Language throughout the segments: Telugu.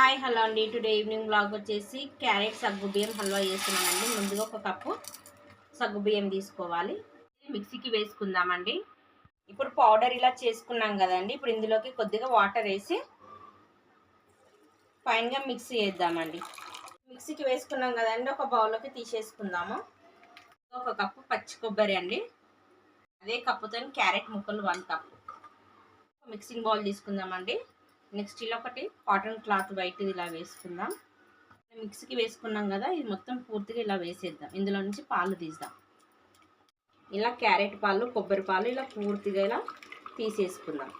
హాయ్ హలో అండి. టుడే ఈవినింగ్ బ్లాగ్ వచ్చేసి క్యారెట్ సగ్గు బియ్యం హల్వా చేస్తున్నామండి ముందుగా ఒక కప్పు సగ్గు బియ్యం తీసుకోవాలి. మిక్సీకి వేసుకుందామండి. ఇప్పుడు పౌడర్ ఇలా చేసుకున్నాం కదండి. ఇప్పుడు ఇందులోకి కొద్దిగా వాటర్ వేసి ఫైన్గా మిక్సీ చేద్దామండి. మిక్సీకి వేసుకున్నాం కదండి. ఒక బౌల్లోకి తీసేసుకుందాము. ఒక కప్పు పచ్చి కొబ్బరి అండి. అదే కప్పుతో క్యారెట్ ముక్కలు వన్ కప్పు. మిక్సింగ్ బౌల్ తీసుకుందామండి. నెక్స్ట్ ఇలా ఒకటి కాటన్ క్లాత్ వైట్ ఇలా వేసుకుందాం. మిక్సీకి వేసుకున్నాం కదా ఇది మొత్తం పూర్తిగా ఇలా వేసేద్దాం. ఇందులో నుంచి పాలు తీద్దాం. ఇలా క్యారెట్ పాలు కొబ్బరి పాలు ఇలా పూర్తిగా ఇలా తీసేసుకుందాం.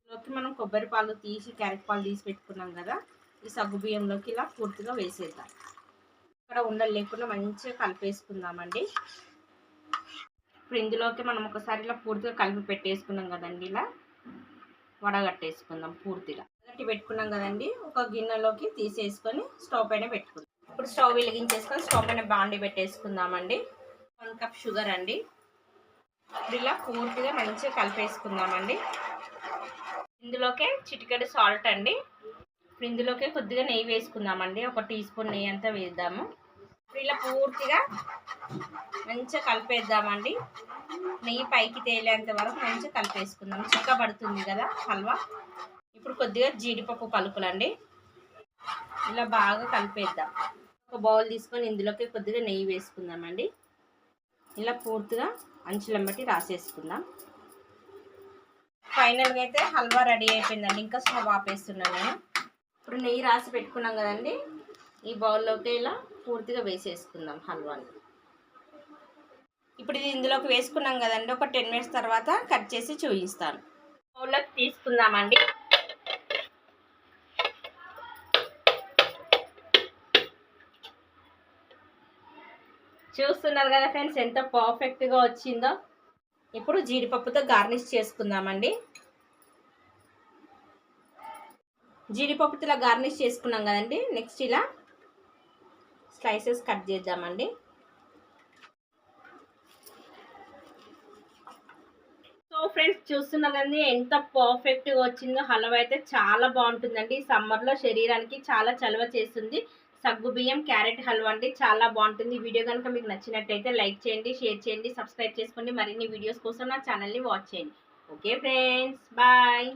ఇందులోకి మనం కొబ్బరి పాలు తీసి క్యారెట్ పాలు తీసి పెట్టుకున్నాం కదా ఈ సగ్గు బియ్యంలోకి ఇలా పూర్తిగా వేసేద్దాం. ఇక్కడ ఉండలు లేకుండా మంచిగా కలిపేసుకుందామండి. ఇప్పుడు ఇందులోకి మనం ఒకసారి ఇలా పూర్తిగా కలిపి పెట్టేసుకున్నాం కదండి ఇలా. వడగట్టేసుకుందాం పూర్తిగా. గట్టి పెట్టుకున్నాం కదండి. ఒక గిన్నెలోకి తీసేసుకొని స్టవ్ పైన పెట్టుకుందాం. ఇప్పుడు స్టవ్ వెలిగించేసుకొని స్టవ్ పైన బాండి పెట్టేసుకుందామండి. వన్ కప్ షుగర్ అండి. ఇప్పుడు ఇలా పూర్తిగా మంచిగా కలిపేసుకుందామండి. ఇందులోకే చిటికెడు సాల్ట్ అండి. ఇప్పుడు ఇందులోకే కొద్దిగా నెయ్యి వేసుకుందామండి. ఒక టీ స్పూన్ నెయ్యి అంతా వేద్దాము. ఇలా పూర్తిగా మంచిగా కలిపేద్దామండి. నెయ్యి పైకి తేలేంత వరకు మంచిగా కలిపేసుకుందాం. చిక్క పడుతుంది కదా హల్వా. ఇప్పుడు కొద్దిగా జీడిపప్పు పలుకులండి. ఇలా బాగా కలిపేద్దాం. ఒక బౌల్ తీసుకొని ఇందులోకి కొద్దిగా నెయ్యి వేసుకుందామండి. ఇలా పూర్తిగా అంచులంబట్టి రాసేసుకుందాం. ఫైనల్గా అయితే హల్వా రెడీ అయిపోయిందండి. ఇంకా స్టవ్ ఆపేస్తున్నాను నేను. ఇప్పుడు నెయ్యి రాసి పెట్టుకున్నాం కదండి. ఈ బౌల్లోకి ఇలా పూర్తిగా వేసేసుకుందాం హల్వాని. ఇప్పుడు ఇది ఇందులోకి వేసుకున్నాం కదండి ఒక టెన్ మినిట్స్ తర్వాత కట్ చేసి చూపిస్తాను. బౌల్లోకి తీసుకుందామండి. చూస్తున్నారు కదా ఫ్రెండ్స్ ఎంత పర్ఫెక్ట్గా వచ్చిందో. ఇప్పుడు జీడిపప్పుతో గార్నిష్ చేసుకుందామండి. జీడిపప్పుతో ఇలా గార్నిష్ చేసుకున్నాం కదండి నెక్స్ట్ ఇలా స్లైసెస్ కట్ చేద్దామండి. సో ఫ్రెండ్స్ చూస్తున్నారు కదండి ఎంత పర్ఫెక్ట్గా వచ్చిందో. హలవా అయితే చాలా బాగుంటుందండి. సమ్మర్లో శరీరానికి చాలా చలవ చేస్తుంది. సగ్గు బియ్యం క్యారెట్ హల్వా అండి చాలా బాగుంటుంది. వీడియో కనుక మీకు నచ్చినట్టయితే లైక్ చేయండి షేర్ చేయండి సబ్స్క్రైబ్ చేసుకోండి. మరిన్ని వీడియోస్ కోసం నా ఛానల్ని వాచ్ చేయండి. Okay friends bye.